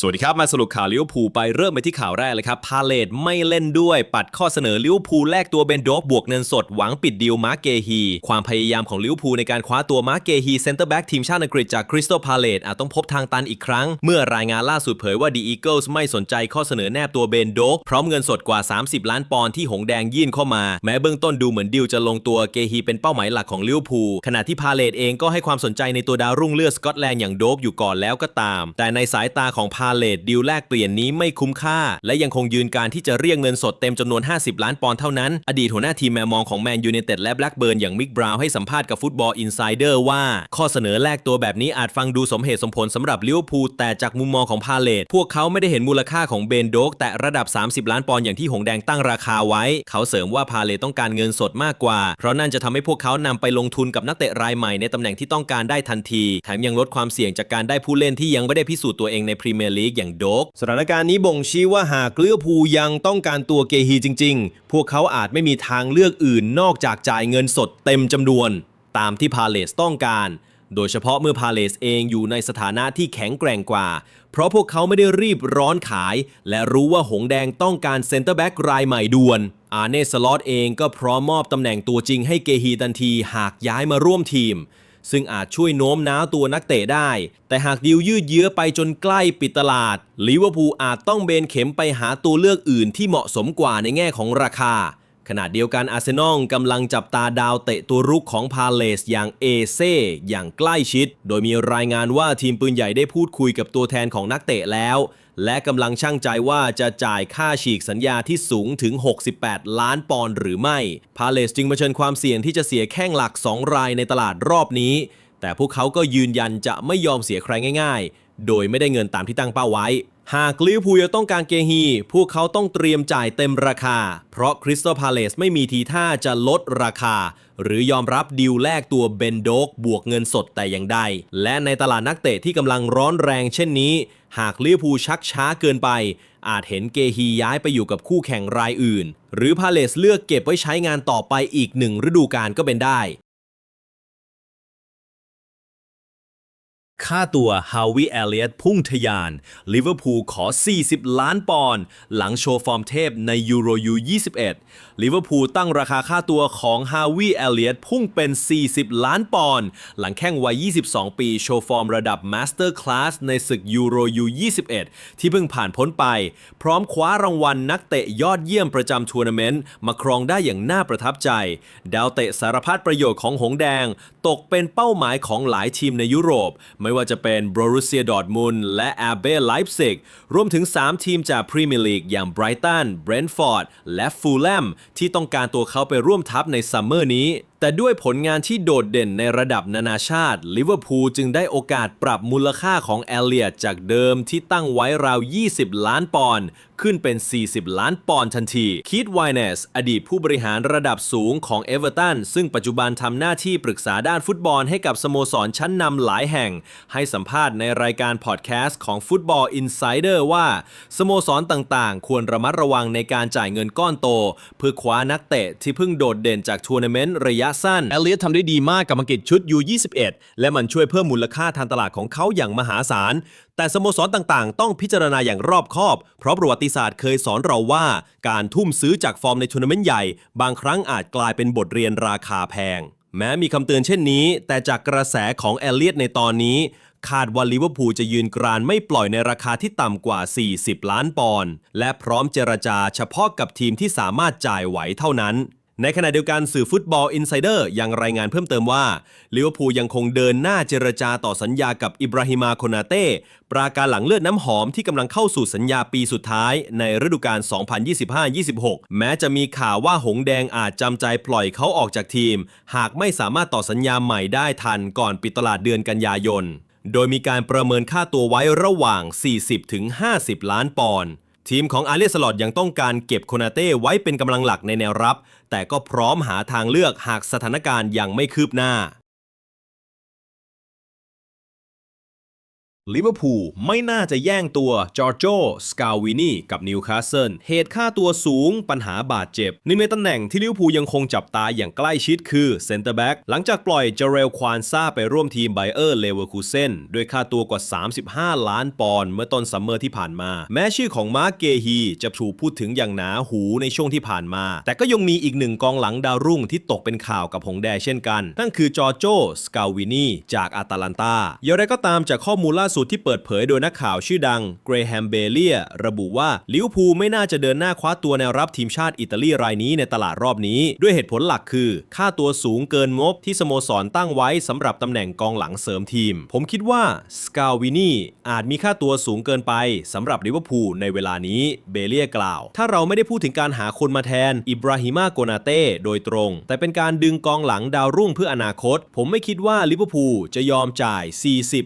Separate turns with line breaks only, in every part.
สวัสดีครับ มาสรุปข่าวลิเวอร์พูลไปเริ่มไปที่ข่าวแรกเลยครับ พาเลตไม่เล่นด้วย ปัดข้อเสนอลิเวอร์พูลแลกตัวเบนโดกบวกเงินสดหวังปิดดีลมาร์เกฮี ความพยายามของลิเวอร์พูลในการคว้าตัวมาร์เกฮีเซนเตอร์แบ็กทีมชาติอังกฤษจากคริสตัลพาเลตอาจต้องพบทางตันอีกครั้ง เมื่อรายงานล่าสุดเผยว่าดีอีเกิลส์ไม่สนใจข้อเสนอแนบตัวเบนโดกพร้อมเงินสดกว่า 30 ล้านปอนด์ที่หงแดงยื่นเข้ามา แม้เบื้องต้นดูเหมือนดีลจะลงตัวเกฮีเป็นเป้าหมายหลักของลิเวอร์พูลขณะที่พาเลตเองก็ให้ความสนใจในตัวดาวรุ่งเลือดสกอตแลนด์อย่างโดกอยู่ก่อนแล้วก็ตาม แต่ในสายตาของพเลตดีลแลกเปลี่ยนนี้ไม่คุ้มค่า และยังคงยืนการที่จะเรียกเงินสดเต็มจำนวน 50 ล้านปอนด์เท่านั้น อดีตหัวหน้าทีมแมมองของแมนยูไนเต็ดและแบล็กเบิร์นอย่างมิกบราวน์ให้สัมภาษณ์กับฟุตบอลอินไซเดอร์ว่า ข้อเสนอแลกตัวแบบนี้อาจฟังดูสมเหตุสมผลสำหรับลิเวอร์พูลแต่จากมุมมองของพาเลตพวกเขาไม่ได้เห็นมูลค่าของเบนโดกแต่ระดับ 30 ล้านปอนด์อย่างที่หงแดงตั้งราคาไว้ เขาเสริมว่าพาเลตต้องการเงินสดมากกว่า เพราะนั่นจะทำให้พวกเขานำไปลงทุนกับนักเตะรายใหม่ในตำแหน่งที่ต้องการได้ทันที แถมยังลดความเสี่ยงจากการได้ผู้เล่นที่ยังไม่ได้พิสูจน์ตัวเองในพรีเมียร์ลีกอย่างโดก
สถานการณ์นี้บ่งชี้ว่าหากเลือพูยังต้องการตัวเกฮีจริง ๆ พวกเขาอาจไม่มีทางเลือกอื่นนอกจากจ่ายเงินสดเต็มจำนวน
ตามที่พาเลสต้องการ โดยเฉพาะเมื่อพาเลสเองอยู่ในสถานะที่แข็งแกร่งกว่า เพราะพวกเขาไม่ได้รีบร้อนขาย และรู้ว่าหงแดงต้องการเซนเตอร์แบ็กรายใหม่ด่วน อาเนสลอตเองก็พร้อมมอบตำแหน่งตัวจริงให้เกฮีทันทีหากย้ายมาร่วมทีม ซึ่งอาจช่วยโน้มน้าวตัวนักเตะได้ แต่หากดีลยืดเยื้อไปจนใกล้ปิดตลาดลิเวอร์พูลอาจต้องเบนเข็มไปหาตัวเลือกอื่นที่เหมาะสมกว่าในแง่ของราคา ขณะเดียวกันอาร์เซนอลกำลังจับตาดาวเตะตัวรุกของพาเลสอย่างเอเซ่อย่างใกล้ชิด โดยมีรายงานว่าทีมปืนใหญ่ได้พูดคุยกับตัวแทนของนักเตะแล้ว และกำลังช่างใจว่าจะจ่ายค่าฉีกสัญญาที่สูงถึง 68 ล้านปอนด์หรือไม่ พาเลสจึงเผชิญความเสี่ยงที่จะเสียแข้งหลัก 2 รายในตลาดรอบนี้ แต่พวกเขาก็ยืนยันจะไม่ยอมเสียใครง่าย ๆ โดยไม่ได้เงินตามที่ตั้งเป้าไว้ หากลิเวอร์พูลจะต้องการเกฮี พวกเขาต้องเตรียมจ่ายเต็มราคา เพราะคริสตัลพาเลสไม่มีทีท่าจะลดราคา หรือยอมรับดีลแลกตัวเบนโดกบวกเงินสดแต่อย่างใด และในตลาดนักเตะที่กำลังร้อนแรงเช่นนี้ หากลิเวอร์พูลชักช้าเกินไป อาจเห็นเกฮีย้ายไปอยู่กับคู่แข่งรายอื่น หรือพาเลสเลือกเก็บไว้ใช้งานต่อไปอีกหนึ่งฤดูกาลก็เป็นได้ ค่าตัวฮาวิเอเลียตพุ่งทะยาน ลิเวอร์พูลขอ 40 ล้านปอนด์หลังโชว์ฟอร์มเทพในยูโรยู 21 ลิเวอร์พูลตั้งราคาค่าตัวของฮาวิเอเลียตพุ่งเป็น 40 ล้านปอนด์หลังแข้งวัย 22 ปีโชว์ฟอร์มระดับมาสเตอร์คลาสในศึกยูโรยู 21 ที่เพิ่งผ่านพ้นไป พร้อมคว้ารางวัลนักเตะยอดเยี่ยมประจำทัวร์นาเมนต์มาครองได้อย่างน่าประทับใจ ดาวเตะสารพัดประโยชน์ของหงแดง ตกเป็นเป้าหมายของหลายทีมในยุโรปไม่ไม่ว่าจะเป็นบรูเซียดอร์ m มุนและแอบเบ้ไลฟ์ซิกรวมถึง 3 ทีมจากพรีเมียร์ลีกอย่างไบรตันเบรนฟอร์ดและฟูลแลมที่ต้องการตัวเขาไปร่วมทัพในซัมเมอร์นี้ แต่ด้วยผลงานที่โดดเด่นในระดับนานาชาติลิเวอร์พูลจึงได้โอกาสปรับมูลค่าของแอลเลียตจากเดิมที่ตั้งไว้ราว 20 ล้านปอนด์ขึ้นเป็น 40 ล้านปอนด์ทันทีคีตไวเนสอดีตผู้บริหารระดับสูงของเอเวอร์ตันซึ่งปัจจุบันทำหน้าที่ปรึกษาด้านฟุตบอลให้กับสโมสรชั้นนำหลายแห่ง ให้สัมภาษณ์ในรายการพอดแคสต์ของ Football Insider ว่า สโมสรต่างๆ ควรระมัดระวังในการจ่ายเงินก้อนโต เพื่อคว้านักเตะที่เพิ่งโดดเด่นจากทัวร์นาเมนต์ระยะสั้น
เอเลียตทำได้ดีมากกับอังกฤษชุด U21 และมันช่วยเพิ่มมูลค่าทางตลาดของเขาอย่างมหาศาล แต่สโมสรต่างๆ ต้องพิจารณาอย่างรอบคอบ เพราะประวัติศาสตร์เคยสอนเราว่า การทุ่มซื้อจากฟอร์มในทัวร์นาเมนต์ใหญ่ บางครั้งอาจกลายเป็นบทเรียนราคาแพง แม้มีคำเตือนเช่นนี้ แต่จากกระแสของเอเลียตในตอนนี้คาดว่าลิเวอร์พูลจะยืนกรานไม่ปล่อยในราคาที่ต่ำกว่า 40 ล้านปอนด์และพร้อมเจรจาเฉพาะกับทีมที่สามารถจ่ายไหวเท่านั้น ในขณะเดียวกันสื่อฟุตบอลอินไซเดอร์ยังรายงานเพิ่มเติมว่าลิเวอร์พูลยังคงเดินหน้าเจรจาต่อสัญญากับอิบราฮิมาโคนาเต้ปราการหลังเลือดน้ำหอมที่กำลังเข้าสู่สัญญาปีสุดท้ายในฤดูกาล 2025-26 แม้จะมีข่าวว่าหงแดงอาจจำใจปล่อยเขาออกจากทีม หากไม่สามารถต่อสัญญาใหม่ได้ทันก่อนปิดตลาดเดือนกันยายนโดยมีการประเมินค่าตัวไว้ระหว่าง 40-50 ล้านปอนด์ ทีมของอาเลสลอดยังต้องการเก็บโคนาเต้ไว้เป็นกำลังหลักในแนวรับ แต่ก็พร้อมหาทางเลือกหากสถานการณ์ยังไม่คืบหน้า ลิเวอร์พูลไม่น่าจะแย่งตัวจอร์โจสกาวินีกับนิวคาสเซิลเหตุค่าตัวสูงปัญหาบาดเจ็บหนึ่งในตำแหน่งที่ลิเวอร์พูลยังคงจับตาอย่างใกล้ชิดคือเซนเตอร์แบ็กหลังจากปล่อยเจเรลควานซาไปร่วมทีมไบเออร์เลเวอร์คูเซนด้วยค่าตัวกว่า 35 ล้านปอนด์เมื่อต้นซัมเมอร์ที่ผ่านมา แม้ชื่อของมาร์เกฮีจะถูกพูดถึงอย่างหนาหูในช่วงที่ผ่านมา แต่ก็ยังมีอีกหนึ่งกองหลังดาวรุ่งที่ตกเป็นข่าวกับหงแดเช่นกันนั่นคือจอร์โจสกาวินีจากอาตาลันตาอย่างไรก็ตามจากข้อมูลล่าสุดที่เปิดเผยโดยนักข่าวชื่อดังเกรแฮมเบเลียระบุว่าลิเวอร์พูลไม่น่าจะเดินหน้าคว้าตัวแนวรับทีมชาติอิตาลีรายนี้ในตลาดรอบนี้ ด้วยเหตุผลหลักคือ ค่าตัวสูงเกินงบที่สโมสรตั้งไว้สำหรับตำแหน่งกองหลังเสริมทีม ผมคิดว่าสกาวินีอาจมีค่าตัวสูงเกินไปสำหรับลิเวอร์พูลในเวลานี้เบเลียกล่าว ถ้าเราไม่ได้พูดถึงการหาคนมาแทนอิบราฮิมาโกนาเต้โดยตรง แต่เป็นการดึงกองหลังดาวรุ่งเพื่ออนาคต ผมไม่คิดว่าลิเวอร์พูลจะยอมจ่าย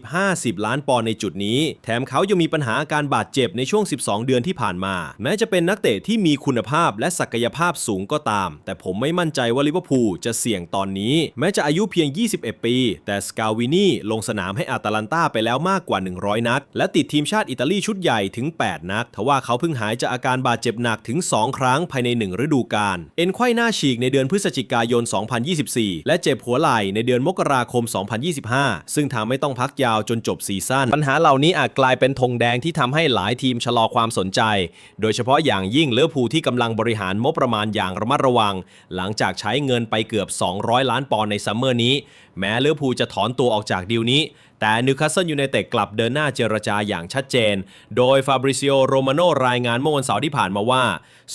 40-50 ล้านปอนด์ในจุดนี้ แถมเขายังมีปัญหาอาการบาดเจ็บในช่วง 12 เดือนที่ผ่านมา แม้จะเป็นนักเตะที่มีคุณภาพและศักยภาพสูงก็ตาม แต่ผมไม่มั่นใจว่าลิเวอร์พูลจะเสี่ยงตอนนี้ แม้จะอายุเพียง 21 ปี แต่สกาวินี่ลงสนามให้อาตาลันตาไปแล้วมากกว่า 100 นัด และติดทีมชาติอิตาลีชุดใหญ่ถึง 8 นัดทว่าเขาเพิ่งหายจากอาการบาดเจ็บหนักถึง 2 ครั้งภายใน 1 ฤดูกาลเอ็นไขว้หน้าฉีกในเดือนพฤศจิกายน 2024 และเจ็บหัวไหล่ในเดือนมกราคม 2025 ซึ่งทำให้ต้องพักยาวจนจบซีซั่นปัญหาเหล่านี้อาจกลายเป็นธงแดงที่ทำให้หลายทีมชะลอความสนใจ โดยเฉพาะอย่างยิ่งเลือพูที่กำลังบริหารงบประมาณอย่างระมัดระวัง หลังจากใช้เงินไปเกือบ 200 ล้านปอนด์ในซัมเมอร์นี้ แม้เลือพูจะถอนตัวออกจากดีลนี้แต่นิวคาสเซิลยูไนเต็ดกลับเดินหน้าเจรจาอย่างชัดเจน โดยฟาบริซิโอโรมาโนรายงานเมื่อวันเสาร์ที่ผ่านมาว่า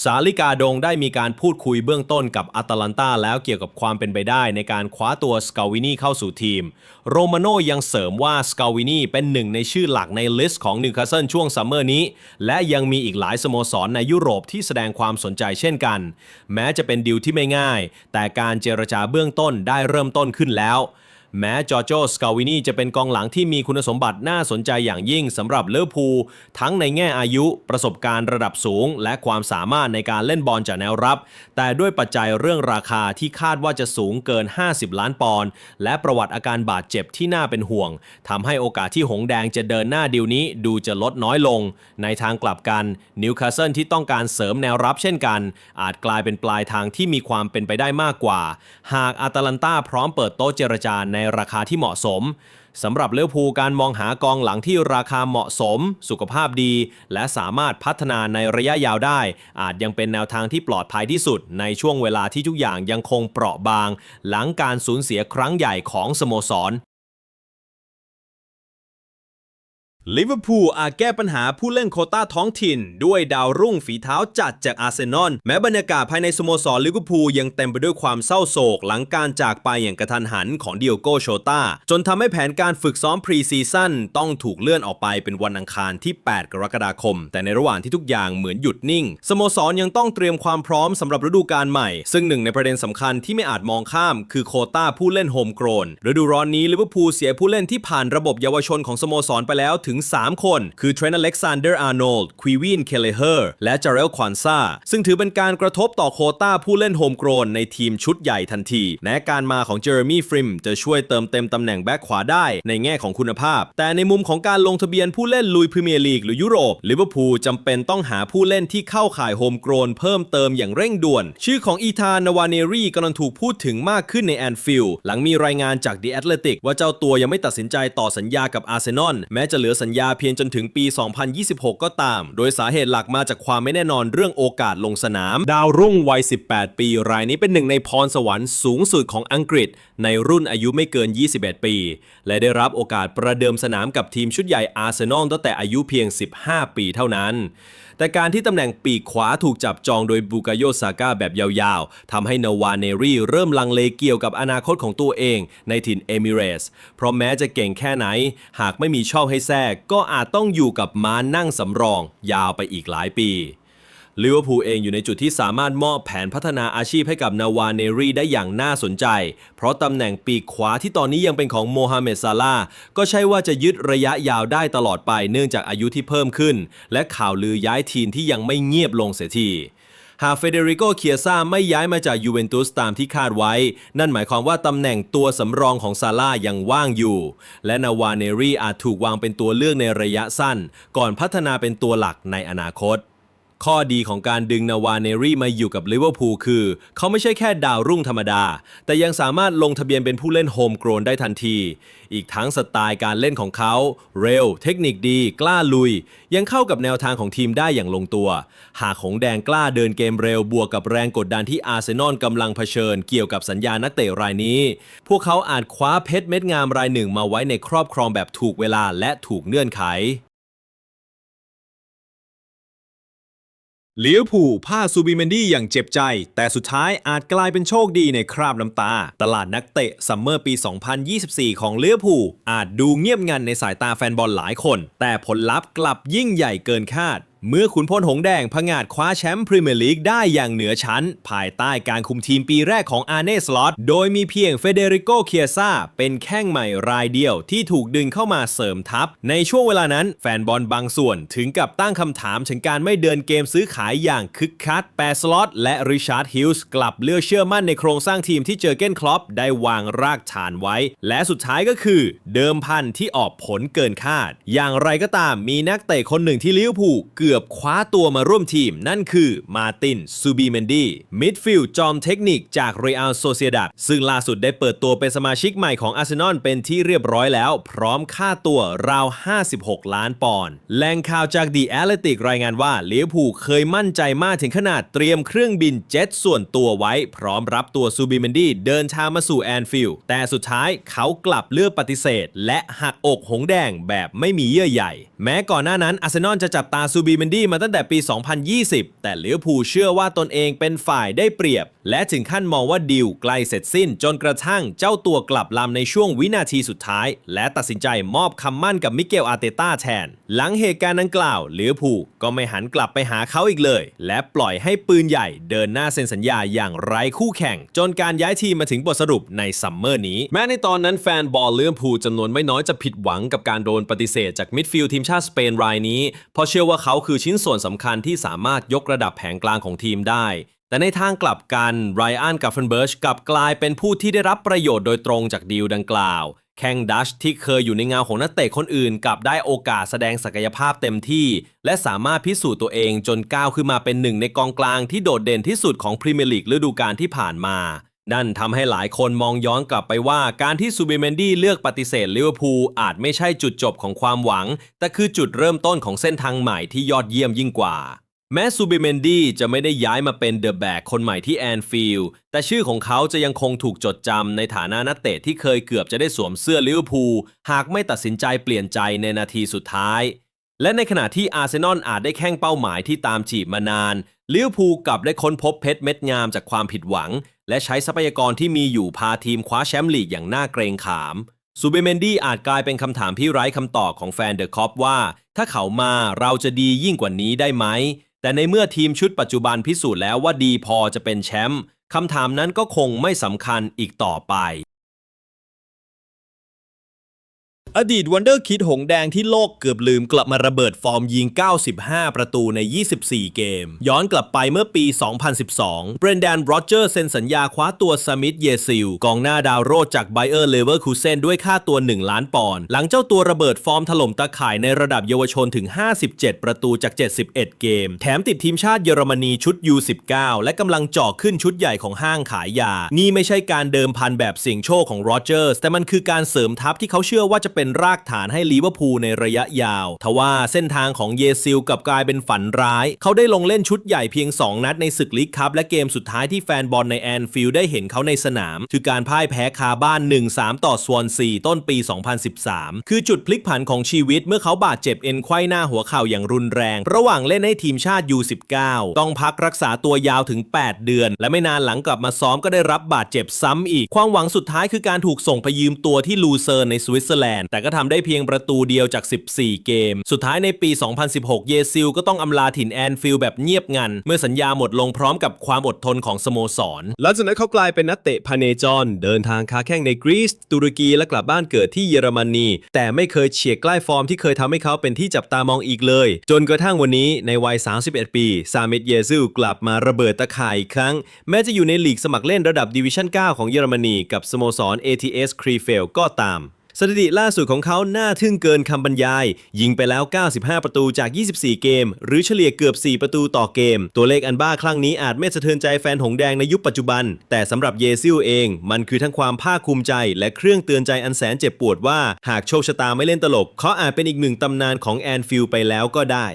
สาลิกาดงได้มีการพูดคุยเบื้องต้นกับอาตาลันตาแล้วเกี่ยวกับความเป็นไปได้ในการคว้าตัวสกาวินีเข้าสู่ทีม โรมาโนยังเสริมว่าสกาวินีเป็นหนึ่งในชื่อหลักในลิสต์ของนิวคาสเซิลช่วงซัมเมอร์นี้ และยังมีอีกหลายสโมสรในยุโรปที่แสดงความสนใจเช่นกัน แม้จะเป็นดีลที่ไม่ง่าย แต่การเจรจาเบื้องต้นได้เริ่มต้นขึ้นแล้ว แม้จอร์โจสกาวินีจะเป็นกองหลังที่มีคุณสมบัติน่าสนใจอย่างยิ่งสำหรับเลอร์พูลทั้งในแง่อายุประสบการณ์ระดับสูง และความสามารถในการเล่นบอลจากแนวรับ แต่ด้วยปัจจัยเรื่องราคาที่คาดว่าจะสูงเกิน 50 ล้านปอนด์และประวัติอาการบาดเจ็บที่น่าเป็นห่วงทำให้โอกาสที่หงแดงจะเดินหน้าดีลนี้ดูจะลดน้อยลง ในทางกลับกันนิวคาสเซิลที่ต้องการเสริมแนวรับเช่นกัน อาจกลายเป็นปลายทางที่มีความเป็นไปได้มากกว่า หากอาตาลันตาพร้อมเปิดโต๊ะเจรจาในราคาที่เหมาะสมสำหรับเลี้ยวภูการมองหากองหลังที่ราคาเหมาะสม สุขภาพดี และสามารถพัฒนาในระยะยาวได้ อาจยังเป็นแนวทางที่ปลอดภัยที่สุด ในช่วงเวลาที่ทุกอย่างยังคงเปราะบาง หลังการสูญเสียครั้งใหญ่ของสโมสร ลิเวอร์พูลอาจแก้ปัญหาผู้เล่นโคต้าท้องถิ่น ด้วยดาวรุ่งฝีเท้าจัดจากอาร์เซนอลแม้บรรยากาศภายในสโมสรลิเวอร์พูลยังเต็มไปด้วยความเศร้าโศก หลังการจากไปอย่างกระทันหันของเดิโอโกโชตาจนทำให้แผนการฝึกซ้อมพรีซีซั่นต้องถูกเลื่อนออกไปเป็นวันอังคารที่ 8 กรกฎาคม แต่ในระหว่างที่ทุกอย่างเหมือนหยุดนิ่ง สโมสรยังต้องเตรียมความพร้อมสำหรับฤดูกาลใหม่ ซึ่งหนึ่งในประเด็นสำคัญที่ไม่อาจมองข้าม คือโคต้าผู้เล่นโฮมโกรนฤดูร้อนนี้ลิเวอร์พูลเสียผู้เล่นที่ผ่านระบบเยาวชนของสโมสรไปแล้วถึง3 คน คือเทรนต์อเล็กซานเดอร์อาร์โนลด์ควีวินเคเลเฮอร์และจาเรลควานซาซึ่งถือเป็นการกระทบต่อโคต้าผู้เล่นโฮมโกรนในทีมชุดใหญ่ทันทีแม้การมาของเจอร์มี่ฟริมจะช่วยเติมเต็มตำแหน่งแบ็คขวาได้ในแง่ของคุณภาพ แต่ในมุมของการลงทะเบียนผู้เล่นลุยพรีเมียร์ลีกหรือยุโรปลิเวอร์พูลจำเป็นต้องหาผู้เล่นที่เข้าข่ายโฮมโกรนเพิ่มเติมอย่างเร่งด่วน ชื่อของอีธานนาวาเนรีกำลังถูกพูดถึงมากขึ้นในแอนฟิลด์หลังมีรายงานจาก The Athletic ว่าเจ้าตัวยังไม่ตัดสินใจต่อสัญญากับอาร์เซนอลแม้จะเหลือสัญญาเพียงจนถึงปี 2026 ก็ตาม โดยสาเหตุหลักมาจากความไม่แน่นอนเรื่องโอกาสลงสนาม ดาวรุ่งวัย 18 ปี รายนี้เป็นหนึ่งในพรสวรรค์สูงสุดของอังกฤษ ในรุ่นอายุไม่เกิน 21 ปี และได้รับโอกาสประเดิมสนามกับทีมชุดใหญ่อาร์เซนอลตั้งแต่อายุเพียง 15 ปีเท่านั้นแต่การที่ตำแหน่งปีกขวาถูกจับจองโดยบูกาโยซาก้าแบบยาวๆทำให้นาวาเนรี่เริ่มลังเลเกี่ยวกับอนาคตของตัวเองในถิ่นเอมิเรส เพราะแม้จะเก่งแค่ไหน หากไม่มีช่องให้แทรกก็อาจต้องอยู่กับม้านั่งสำรอง ยาวไปอีกหลายปี ลิเวอร์พูลเองอยู่ในจุดที่สามารถมอบแผนพัฒนาอาชีพให้กับนาวาเนรีได้อย่างน่าสนใจ เพราะตำแหน่งปีกขวาที่ตอนนี้ยังเป็นของโมฮัมเหม็ดซาลาก็ใช่ว่าจะยึดระยะยาวได้ตลอดไปเนื่องจากอายุที่เพิ่มขึ้น และข่าวลือย้ายทีมที่ยังไม่เงียบลงเสียที
หากเฟเดริโกเคียซ่าไม่ย้ายมาจากยูเวนตุสตามที่คาดไว้ นั่นหมายความว่าตำแหน่งตัวสำรองของซาร่ายังว่างอยู่ และนาวาเนรีอาจถูกวางเป็นตัวเลือกในระยะสั้น ก่อนพัฒนาเป็นตัวหลักในอนาคต ข้อดีของการดึงนาวาเนรีมาอยู่กับลิเวอร์พูลคือ เขาไม่ใช่แค่ดาวรุ่งธรรมดา แต่ยังสามารถลงทะเบียนเป็นผู้เล่นโฮมโกรนได้ทันที อีกทั้งสไตล์การเล่นของเขา เร็ว เทคนิคดี กล้าลุย ยังเข้ากับแนวทางของทีมได้อย่างลงตัว หากหงแดงกล้าเดินเกมเร็วบวกกับแรงกดดันที่อาร์เซนอลกำลังเผชิญ เกี่ยวกับสัญญานักเตะรายนี้ พวกเขาอาจคว้าเพชรเม็ดงามรายหนึ่งมาไว้ในครอบครองแบบถูกเวลาและถูกเงื่อนไข
เลี้ยวผูลพลาซูบิเมนดี้อย่างเจ็บใจ แต่สุดท้ายอาจกลายเป็นโชคดีในคราบน้ำตา ตลาดนักเตะซัมเมอร์ปี 2024 ของเลี้ยวผูลอาจดูเงียบงันในสายตาแฟนบอลหลายคน แต่ผลลัพธ์กลับยิ่งใหญ่เกินคาด เมื่อขุนพลหงแดงผงาดคว้าแชมป์พรีเมียร์ลีกได้อย่างเหนือชั้น ภายใต้การคุมทีมปีแรกของอาร์เน่สล็อตโดยมีเพียงเฟเดริโกเคียซ่าเป็นแข้งใหม่รายเดียวที่ถูกดึงเข้ามาเสริมทัพ ในช่วงเวลานั้นแฟนบอลบางส่วนถึงกับตั้งคำถามถึงการไม่เดินเกมซื้อขายอย่างคึกคักแปรสล็อตและริชาร์ดฮิลส์กลับเลือกเชื่อมั่นในโครงสร้างทีมที่เจอเก้นคลอปได้วางรากฐานไว้ และสุดท้ายก็คือ เดิมพันที่ออกผลเกินคาด อย่างไรก็ตามมีนักเตะคนหนึ่งที่ลิเวอร์พูลเกือบือบคว้าตัวมาร่วมทีม นั่นคือมาตินซูบีเมนดีมิดฟิลด์จอมเทคนิคจากเรอัลโซเซียดัดซึ่งล่าสุดได้เปิดตัวเป็นสมาชิกใหม่ของอาร์เซนอลเป็นที่เรียบร้อยแล้ว พร้อมค่าตัวราว 56 ล้านปอนด์แหล่งข่าวจาก The Athletic รายงานว่าลิเวอร์พูเคยมั่นใจมากถึงขนาดเตรียมเครื่องบินเจ็ตส่วนตัวไว้ พร้อมรับตัวซูบิเมนดีเดินทางมาสู่แอนฟิลด์แต่สุดท้ายเขากลับเลือกปฏิเสธ และหักอกหงแดงแบบไม่มีเยื่อใยแม้ก่อนหน้านั้นอาร์เซนอลจะจับตาซูบิเมนดี้มาตั้งแต่ปี 2020 แต่ลิเวอร์พูลเชื่อว่าตนเองเป็นฝ่ายได้เปรียบและถึงขั้นมองว่าดีลใกล้เสร็จสิ้นจนกระทั่งเจ้าตัวกลับลำในช่วงวินาทีสุดท้าย และตัดสินใจมอบคำมั่นกับมิเกลอารเตต้าแทน หลังเหตุการณ์ดังกล่าวลิเวอร์พูลก็ไม่หันกลับไปหาเขาอีกเลย และปล่อยให้ปืนใหญ่เดินหน้าเซ็นสัญญาอย่างไร้คู่แข่ง จนการย้ายทีมมาถึงบทสรุปในซัมเมอร์นี้ แม้ในตอนนั้นแฟนบอลลิเวอร์พูลจำนวนไม่น้อยจะผิดหวังกับการโดนปฏิเสธจากมิดฟิลด์ทีมชาติสเปนรายนี้เพราะเชื่อว่าเขาคือชิ้นส่วนสำคัญที่สามารถยกระดับแผงกลางของทีมได้ แต่ในทางกลับกันไรอันกัฟเฟนเบิร์ชกลับกลายเป็นผู้ที่ได้รับประโยชน์โดยตรงจากดีลดังกล่าว แข่งดัชที่เคยอยู่ในเงาของนักเตะคนอื่นกลับได้โอกาสแสดงศักยภาพเต็มที่ และสามารถพิสูจน์ตัวเองจนก้าวขึ้นมาเป็นหนึ่งในกองกลางที่โดดเด่นที่สุดของพรีเมียร์ลีกฤดูกาลที่ผ่านมานั่นทำให้หลายคนมองย้อนกลับไปว่าการที่ซูบิเมนดี้เลือกปฏิเสธลิเวอร์พูลอาจไม่ใช่จุดจบของความหวัง แต่คือจุดเริ่มต้นของเส้นทางใหม่ที่ยอดเยี่ยมยิ่งกว่า แม้ซูบิเมนดี้จะไม่ได้ย้ายมาเป็นเดอะแบกคนใหม่ที่แอนฟิลด์แต่ชื่อของเขาจะยังคงถูกจดจำในฐานะนักเตะที่เคยเกือบจะได้สวมเสื้อลิเวอร์พูลหากไม่ตัดสินใจเปลี่ยนใจในนาทีสุดท้าย และในขณะที่อาร์เซนอลอาจได้แข้งเป้าหมายที่ตามจีบมานานลิเวอร์พูลกลับได้ค้นพบเพชรเม็ดงามจากความผิดหวัง และใช้ทรัพยากรที่มีอยู่พาทีมคว้าแชมป์ลีกอย่างน่าเกรงขามซูเบเมนดี้อาจกลายเป็นคำถามที่ไร้คำตอบของแฟนเดอะคอปว่า ถ้าเขามาเราจะดียิ่งกว่านี้ได้ไหม แต่ในเมื่อทีมชุดปัจจุบันพิสูจน์แล้วว่าดีพอจะเป็นแชมป์คำถามนั้นก็คงไม่สำคัญอีกต่อไป อดีตวันเดอร์คิดหงแดงที่โลกเกือบลืมกลับมาระเบิดฟอร์มยิง 95 ประตูใน 24 เกม ย้อนกลับไปเมื่อปี 2012 เบรนแดนโรเจอร์เซ็นสัญญาคว้าตัวสมิธเยซิล กองหน้าดาวโรดจากไบเออร์เลเวอร์คูเซนด้วยค่าตัว 1 ล้านปอนด์หลังเจ้าตัวระเบิดฟอร์มถล่มตาข่ายในระดับเยาวชนถึง 57 ประตูจาก 71 เกม แถมติดทีมชาติเยอรมนีชุด U19 และกำลังเจาะขึ้นชุดใหญ่ของห้างขายยา นี่ไม่ใช่การเดิมพันแบบเสี่ยงโชคของโรเจอร์แต่มันคือการเสริมทัพที่เขาเชื่อว่าจะเป็น็นรากฐานให้ลิเวอร์พูลในระยะยาว ทว่าเส้นทางของเยซิลกับกลายเป็นฝันร้าย เขาได้ลงเล่นชุดใหญ่เพียง 2 นัดในศึกลีกคัพและเกมสุดท้ายที่แฟนบอลในแอนฟิลด์ได้เห็นเขาในสนาม คือการพ่ายแพ้คาบ้าน 1-3 ต่อสวอนซีต้นปี 2013 คือจุดพลิกผันของชีวิตเมื่อเขาบาดเจ็บเอ็นไขว้หน้าหัวเข่าอย่างรุนแรง ระหว่างเล่นให้ทีมชาติ U19 ต้องพักรักษาตัวยาวถึง 8 เดือน และไม่นานหลังกลับมาซ้อมก็ได้รับบาดเจ็บซ้ำอีก ความหวังสุดท้ายคือการถูกส่งไปยืมตัวที่ลูเซิร์นในสวิตเซอร์แลนด์
แต่ก็ทำได้เพียงประตูเดียวจาก 14 เกม สุดท้ายในปี 2016 เยซิลก็ต้องอำลาถิ่นแอนฟิลด์แบบเงียบงัน เมื่อสัญญาหมดลงพร้อมกับความอดทนของสโมสร
หลังจากนั้นเขากลายเป็นนักเตะพาเนจร เดินทางค้าแข่งในกรีซตุรกีและกลับบ้านเกิดที่เยอรมนี แต่ไม่เคยเฉียดใกล้ฟอร์มที่เคยทำให้เขาเป็นที่จับตามองอีกเลย จนกระทั่งวันนี้ในวัย 31 ปีซามิดเยซิลกลับมาระเบิดตะข่ายอีกครั้ง แม้จะอยู่ในลีกสมัครเล่นระดับดิวิชั่น 9 ของเยอรมนีกับสโมสร ATS k r e f e l ก็ตาม ถิติล่าสุดของเขาน่าทึ่งเกินคำบรรยาย ยิงไปแล้ว 95 ประตูจาก 24 เกม หรือเฉลี่ยเกือบ 4 ประตูต่อเกม ตัวเลขอันบ้าคลั่งนี้อาจไม่สะเทือนใจแฟนหงแดงในยุคปัจจุบัน แต่สำหรับเยซิลเอง มันคือทั้งความภาคภูมิใจ และเครื่องเตือนใจอันแสนเจ็บปวดว่า หากโชคชะตาไม่เล่นตลกเขาอาจเป็นอีกหนึ่งตำนานของแอนฟิลไปแล้วก็ได้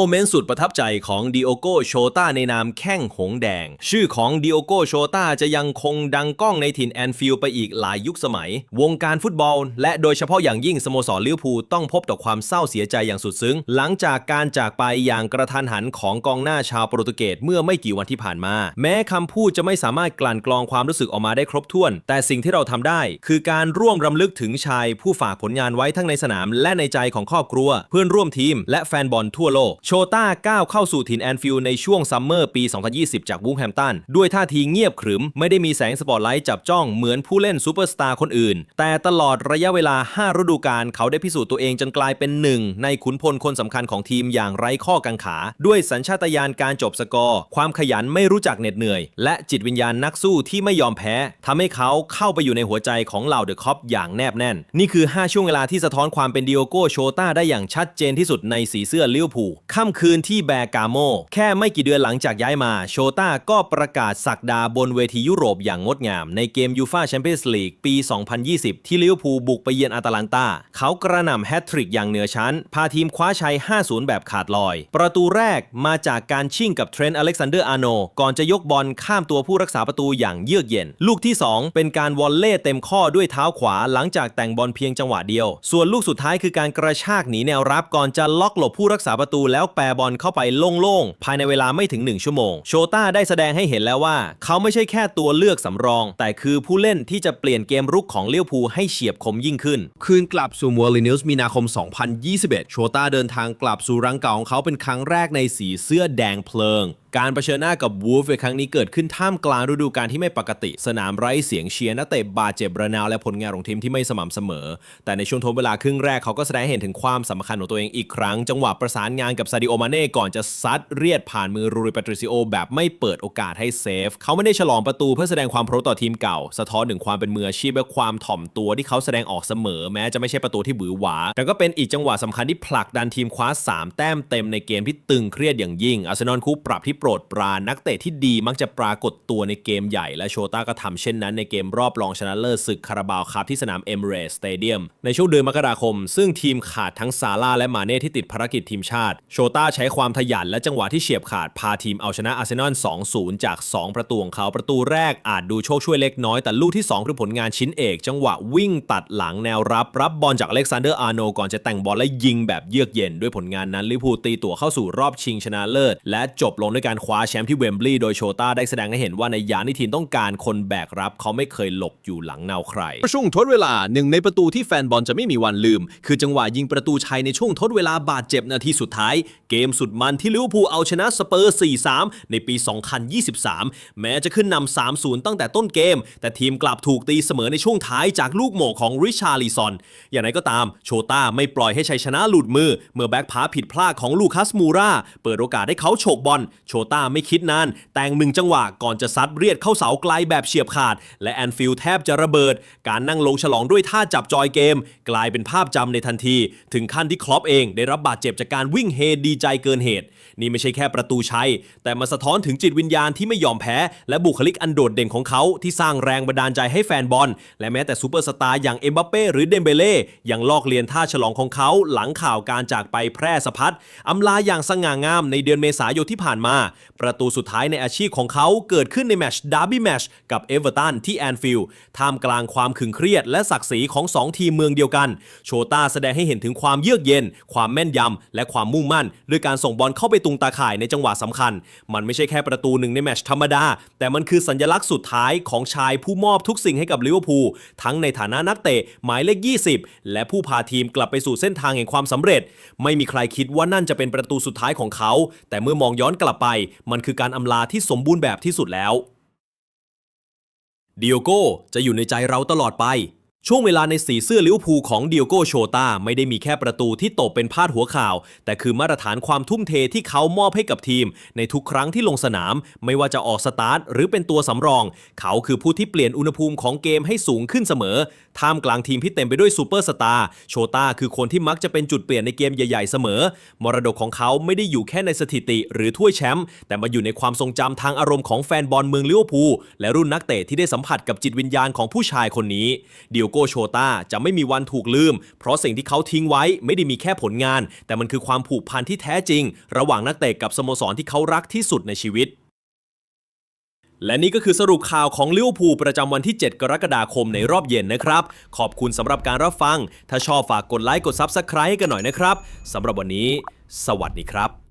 โมเมนต์สุดประทับใจของดิโอโกโชตาในนามแข้งหงแดง ชื่อของดิโอโกโชตาจะยังคงดังก้องในถิ่นแอนฟิลด์ไปอีกหลายยุคสมัย วงการฟุตบอล และโดยเฉพาะอย่างยิ่งสโมสรลิเวอร์พูลต้องพบต่อความเศร้าเสียใจอย่างสุดซึ้ง หลังจากการจากไปอย่างกระทันหันของกองหน้าชาวโปรตุเกสเมื่อไม่กี่วันที่ผ่านมา แม้คำพูดจะไม่สามารถกลั่นกรองความรู้สึกออกมาได้ครบถ้วน แต่สิ่งที่เราทำได้ คือการร่วมรำลึกถึงชายผู้ฝากผลงานไว้ทั้งในสนาม และในใจของครอบครัว เพื่อนร่วมทีม และแฟนบอลทั่วโลกโชต้าก้าวเข้าสู่ถิ่นแอนฟิลด์ในช่วงซัมเมอร์ปี 2020 จากวูแฮมตัน ด้วยท่าทีเงียบขรึม ไม่ได้มีแสงสปอตไลท์จับจ้องเหมือนผู้เล่นซูเปอร์สตาร์คนอื่น แต่ตลอดระยะเวลา 5 ฤดูกาลเขาได้พิสูจน์ตัวเองจนกลายเป็นหนึ่งในขุนพลคนสำคัญของทีมอย่างไร้ข้อกังขา ด้วยสัญชาตญาณการจบสกอร์ ความขยันไม่รู้จักเหน็ดเหนื่อย และจิตวิญญาณนักสู้ที่ไม่ยอมแพ้ทำให้เขาเข้าไปอยู่ในหัวใจของเหล่าเดอะคอปอย่างแนบแน่น นี่คือ 5 ช่วงเวลาที่สะท้อนความเป็นดิโอโกโชต้าได้อย่างชัดเจนที่สุดในสีเสื้อลิเวอร์พูลค่ำคืนที่แบกาโม แค่ไม่กี่เดือนหลังจากย้ายมา โชต้าก็ประกาศสักดาบนเวทียุโรปอย่างงดงาม ในเกมยูฟาแชมเปี้ยนส์ลีกปี 2020 ที่ลิเวอร์พูลบุกไปเยือนอาตาลันตา เขากระหน่ำแฮตทริกอย่างเหนือชั้น พาทีมคว้าชัย 5-0 แบบขาดลอย ประตูแรกมาจากการชิ่งกับเทรนต์อเล็กซานเดอร์อาโน ก่อนจะยกบอลข้ามตัวผู้รักษาประตูอย่างเยือกเย็น ลูกที่ 2 เป็นการวอลเล่เต็มข้อด้วยเท้าขวาหลังจากแต่งบอลเพียงจังหวะเดียว ส่วนลูกสุดท้ายคือการกระชากหนีแนวรับก่อนจะล็อกหลบผู้รักษาประตูแล้แล้วแปรบอลเข้าไปโล่งๆ ภายในเวลาไม่ถึง 1 ชั่วโมง โชต้าได้แสดงให้เห็นแล้วว่า เขาไม่ใช่แค่ตัวเลือกสำรอง แต่คือผู้เล่นที่จะเปลี่ยนเกมรุกของเลี้ยวภูให้เฉียบคมยิ่งขึ้น คืนกลับสู่มัวลินิวส์มีนาคม 2021 โชต้าเดินทางกลับสู่รังเก่าของเขาเป็นครั้งแรกในสีเสื้อแดงเพลิงการเผชิญหน้ากับวูฟในครั้งนี้เกิดขึ้นท่ามกลางฤดูกาลที่ไม่ปกติ สนามไร้เสียงเชียร์นักเตะบาดเจ็บระนาวและผลงานของทีมที่ไม่สม่ำเสมอ แต่ในช่วงทดเวลาครึ่งแรกเขาก็แสดงเห็นถึงความสำคัญของตัวเองอีกครั้ง จังหวะประสานงานกับซาดิโอมาเน่ก่อนจะซัดเรียดผ่านมือรูริปาตริซิโอแบบไม่เปิดโอกาสให้เซฟ เขาไม่ได้ฉลองประตูเพื่อแสดงความโปรต่อทีมเก่า สะท้อนถึงความเป็นมืออาชีพและความถ่อมตัวที่เขาแสดงออกเสมอ แม้จะไม่ใช่ประตูที่บือหวา แต่ก็เป็นอีกจังหวะสำคัญที่ผลักดันทีมคว้า 3 แต้มเต็มในเกมที่ตึงเครียดอย่างยิ่งอาร์เซนอลคู่ปรับที่โปรดปรานนักเตะที่ดีมักจะปรากฏตัวในเกมใหญ่และโชต้าก็ทำเช่นนั้นในเกมรอบรองชนะเลิศศึกคาราบาวคัพที่สนามเอมเรสสเตเดียมในช่วงเดือนมกราคม ซึ่งทีมขาดทั้งซาร่าและมาเน่ที่ติดภารกิจทีมชาติ โชต้าใช้ความทะยันและจังหวะที่เฉียบขาดพาทีมเอาชนะอาร์เซนอล 2-0 จาก 2 ประตูของเขาประตูแรกอาจดูโชคช่วยเล็กน้อย แต่ลูกที่ 2 คือผลงานชิ้นเอก จังหวะวิ่งตัดหลังแนวรับ รับบอลจากอเล็กซานเดอร์อาร์โนก่อนจะแต่งบอลและยิงแบบเยือกเย็น ด้วยผลงานนั้นลิพูตีตัวเข้าสู่รอบชิงชนะเลิศ และจบลงด้วยการคว้าแชมป์ที่เวมบลีย์โดยโชต้าได้แสดงให้เห็นว่าในยามที่ทีมต้องการคนแบกรับ เขาไม่เคยหลบอยู่หลังเนาใคร ช่วงทดเวลาหนึ่งในประตูที่แฟนบอลจะไม่มีวันลืม คือจังหวะยิงประตูชัยในช่วงทดเวลาบาดเจ็บนาทีสุดท้าย เกมสุดมันที่ลิเวอร์พูลเอาชนะสเปอร์ 4-3 ในปี 2023 แม้จะขึ้นนำ 3-0 ตั้งแต่ต้นเกม แต่ทีมกลับถูกตีเสมอในช่วงท้ายจากลูกโหม่ของริชาร์ลิซอน อย่างไรก็ตามโชต้าไม่ปล่อยให้ชัยชนะหลุดมือ เมื่อแบ็กพาผิดพลาดของลูคัสมูราเปิดโอกาสให้เขาโฉกบอลโชต้าไม่คิดนาน แต่งหนึ่งจังหวะก่อนจะซัดเรียดเข้าเสาไกลแบบเฉียบขาด และแอนฟิลด์แทบจะระเบิด การนั่งลงฉลองด้วยท่าจับจอยเกม กลายเป็นภาพจำในทันที ถึงขั้นที่คลอปเองได้รับบาดเจ็บจากการวิ่งเฮดีใจเกินเหตุ นี่ไม่ใช่แค่ประตูชัย แต่มาสะท้อนถึงจิตวิญญาณที่ไม่ยอมแพ้ และบุคลิกอันโดดเด่นของเขาที่สร้างแรงบันดาลใจให้แฟนบอล และแม้แต่ซูเปอร์สตาร์อย่างเอ็มบัปเป้หรือเดมเบเล่ยังลอกเลียนท่าฉลองของเขาหลังข่าวการจากไปแพร่สะพัดอำลาอย่างสง่างามในเดือนเมษายนที่ผ่านมาประตูสุดท้ายในอาชีพของเขาเกิดขึ้นในแมชดาร์บี้แมชกับเอเวอร์ตันที่แอนฟิลด์ท่ามกลางความขึงเครียดและศักดิ์ศรีของ 2 ทีมเมืองเดียวกัน โชต้าแสดงให้เห็นถึงความเยือกเย็น ความแม่นยำ และความมุ่งมั่น ด้วยการส่งบอลเข้าไปตุงตาข่ายในจังหวะสำคัญ มันไม่ใช่แค่ประตูหนึ่งในแมชธรรมดา แต่มันคือสัญลักษณ์สุดท้ายของชายผู้มอบทุกสิ่งให้กับลิเวอร์พูลทั้งในฐานะนักเตะหมายเลข 20 และผู้พาทีมกลับไปสู่เส้นทางแห่งความสำเร็จ ไม่มีใครคิดว่านั่นจะเป็นประตูสุดท้ายของเขา แต่เมื่อมองย้อนกลับไปมันคือการอำลาที่สมบูรณ์แบบที่สุดแล้วดิโอโกจะอยู่ในใจเราตลอดไป ช่วงเวลาในสีเสื้อลิเวอร์พูลของเดิโอโกโชตาไม่ได้มีแค่ประตูที่ตกเป็นพาดหัวข่าว แต่คือมาตรฐานความทุ่มเทที่เขามอบให้กับทีม ในทุกครั้งที่ลงสนาม ไม่ว่าจะออกสตาร์ทหรือเป็นตัวสำรอง เขาคือผู้ที่เปลี่ยนอุณหภูมิของเกมให้สูงขึ้นเสมอ ท่ามกลางทีมที่เต็มไปด้วยซูเปอร์สตาร์โชตาคือคนที่มักจะเป็นจุดเปลี่ยนในเกมใหญ่ ๆ เสมอ มรดกของเขาไม่ได้อยู่แค่ในสถิติ หรือถ้วยแชมป์แต่มาอยู่ในความทรงจำทางอารมณ์ของแฟนบอลเมืองลิเวอร์พูลและรุ่นนักเตะที่ได้สัมผัสกับจิตวิญญาณของผู้ชายคนนี้ดิโอโกโชตาจะไม่มีวันถูกลืม เพราะสิ่งที่เขาทิ้งไว้ไม่ได้มีแค่ผลงาน แต่มันคือความผูกพันที่แท้จริง ระหว่างนักเตะกับสโมสรที่เขารักที่สุดในชีวิตและนี่ก็คือสรุปข่าวของลิเวอร์พูลประจำวันที่ 7 กรกฎาคมในรอบเย็นนะครับ ขอบคุณสำหรับการรับฟัง ถ้าชอบฝากกดไลค์กด Subscribe กันหน่อยนะครับสำหรับวันนี้ สวัสดีครับ